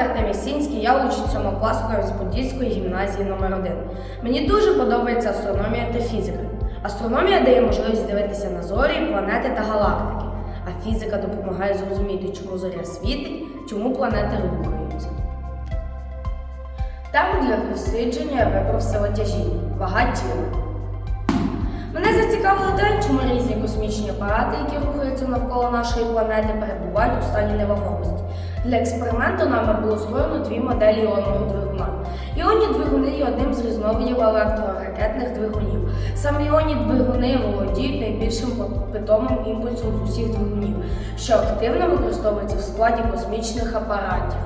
Артем Ісінський, я учень 7 класу Кам'янець-Подільської гімназії номер 1 Мені дуже подобається астрономія та фізика. Астрономія дає можливість дивитися на зорі, планети та галактики, а фізика допомагає зрозуміти, чому зоря світить, чому планети рухаються. Тему для дослідження я вибрав сила тяжіння, вага тіла. Мене зацікавило те, чому різні космічні апарати, які рухаються навколо нашої планети, перебувають у стані невагомості. Для експерименту нами було створено дві моделі іонного двигуна. Іонні двигуни є одним з різновидів електроракетних двигунів. Саме іонні двигуни володіють найбільшим питомим імпульсом з усіх двигунів, що активно використовується в складі космічних апаратів.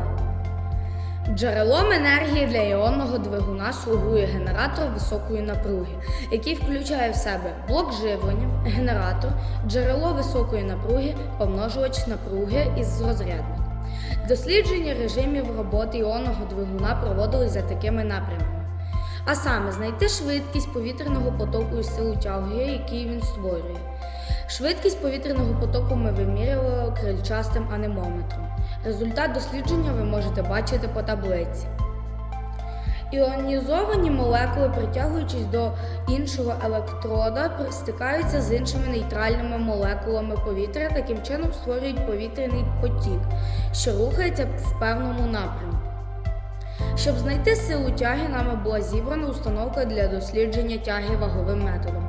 Джерелом енергії для іонного двигуна слугує генератор високої напруги, який включає в себе блок живлення, генератор, джерело високої напруги, помножувач напруги із розрядник. Дослідження режимів роботи іонного двигуна проводились за такими напрямами. А саме знайти швидкість повітряного потоку і силу тяги, який він створює. Швидкість повітряного потоку ми вимірювали крильчастим анемометром. Результат дослідження ви можете бачити по таблиці. Іонізовані молекули, притягуючись до іншого електрода, стикаються з іншими нейтральними молекулами повітря, таким чином створюють повітряний потік, що рухається в певному напрямку. Щоб знайти силу тяги, нами була зібрана установка для дослідження тяги ваговим методом.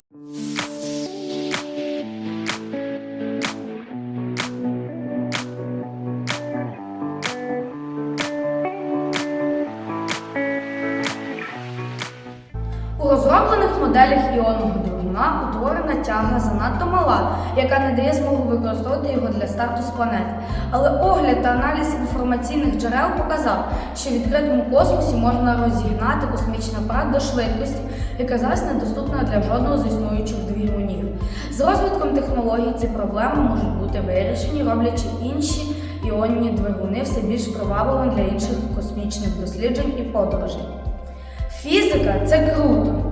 У розроблених моделях іонного двигуна утворена тяга занадто мала, яка не дає змогу використовувати його для старту з планети. Але огляд та аналіз інформаційних джерел показав, що в відкритому космосі можна розігнати космічний апарат до швидкості, яка зараз недоступна для жодного з існуючих двигунів. З розвитком технологій ці проблеми можуть бути вирішені, роблячи інші іонні двигуни все більш привабливими для інших космічних досліджень і подорожей. Фізика це круто,